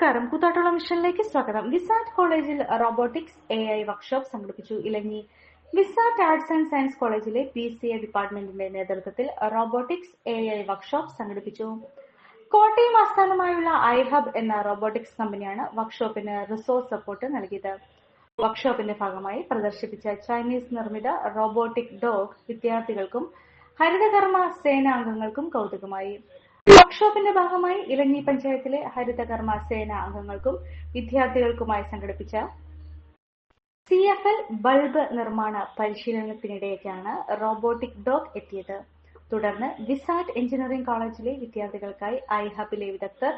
നമസ്കാരം. കൂത്താട്ടുള്ള മിഷനിലേക്ക് സ്വാഗതം. വിസാറ്റ് കോളേജിൽ റോബോട്ടിക്സ് എ ഐ വർക്ക്ഷോപ്പ് സംഘടിപ്പിച്ചു. Elanji Visat arts and science കോളേജിലെ പി സി എ ഡിപ്പാർട്ട്മെന്റിന്റെ നേതൃത്വത്തിൽ റോബോട്ടിക്സ് എ ഐ വർക്ക്ഷോപ്പ് സംഘടിപ്പിച്ചു. കോട്ടയം ആസ്ഥാനമായുള്ള ഐഹബ് എന്ന റോബോട്ടിക്സ് കമ്പനിയാണ് വർക്ക്ഷോപ്പിന് റിസോഴ്സ് സപ്പോർട്ട് നൽകിയത്. വർക്ക്ഷോപ്പിന്റെ ഭാഗമായി പ്രദർശിപ്പിച്ച ചൈനീസ് നിർമ്മിത റോബോട്ടിക് ഡോഗ് വിദ്യാർത്ഥികൾക്കും ഹരിതകർമ്മ സേനാംഗങ്ങൾക്കും കൗതുകമായി. വർക്ക്ഷോപ്പിന്റെ ഭാഗമായി ഇലഞ്ഞി പഞ്ചായത്തിലെ ഹരിതകർമ്മ സേന അംഗങ്ങൾക്കും വിദ്യാർത്ഥികൾക്കുമായി സംഘടിപ്പിച്ച സി എഫ് എൽ ബൾബ് നിർമ്മാണ പരിശീലനത്തിനിടെയൊക്കെയാണ് റോബോട്ടിക് ഡോഗ് എത്തിയത്. തുടർന്ന് വിസാറ്റ് എഞ്ചിനീയറിംഗ് കോളേജിലെ വിദ്യാർത്ഥികൾക്കായി ഐ ഹബിലെ വിദഗ്ധർ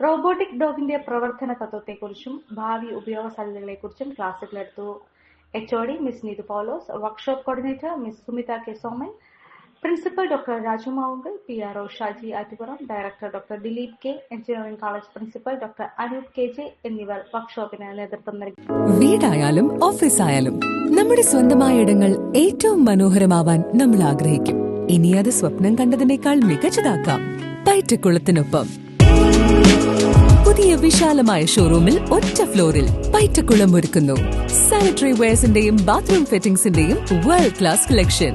റോബോട്ടിക് ഡോഗിന്റെ പ്രവർത്തന തത്വത്തെക്കുറിച്ചും ഭാവി ഉപയോഗ സാധ്യതകളെക്കുറിച്ചും ക്ലാസുകളെടുത്തു. H O D miss Neethu Paulose workshop coordinator miss Sumitha K Soman principal doctor Raju Mavunkal P R O Shaji Attupuram director doctor Dileep K engineering college principal doctor Anoop K J എന്നിവർ വർക്ക്ഷോപ്പിന് നേതൃത്വം നൽകി. വീടായാലും ഓഫീസായാലും നമ്മുടെ സ്വന്തമായ ഇടങ്ങൾ ഏറ്റവും മനോഹരമാവാൻ നമ്മൾ ആഗ്രഹിക്കും. ഇനി അത് സ്വപ്നം കണ്ടതിനേക്കാൾ മികച്ചതാക്കാം പയറ്റക്കുളത്തിനൊപ്പം പുതിയ വിശാലമായ ഷോറൂമിൽ ഒറ്റ ഫ്ലോറിൽ പയറ്റക്കുളം ഒരുക്കുന്നു. സാനിറ്ററി വെയർസിന്റെയും ബാത്റൂം ഫിറ്റിംഗ്സിന്റെയും വേൾഡ് ക്ലാസ് കളക്ഷൻ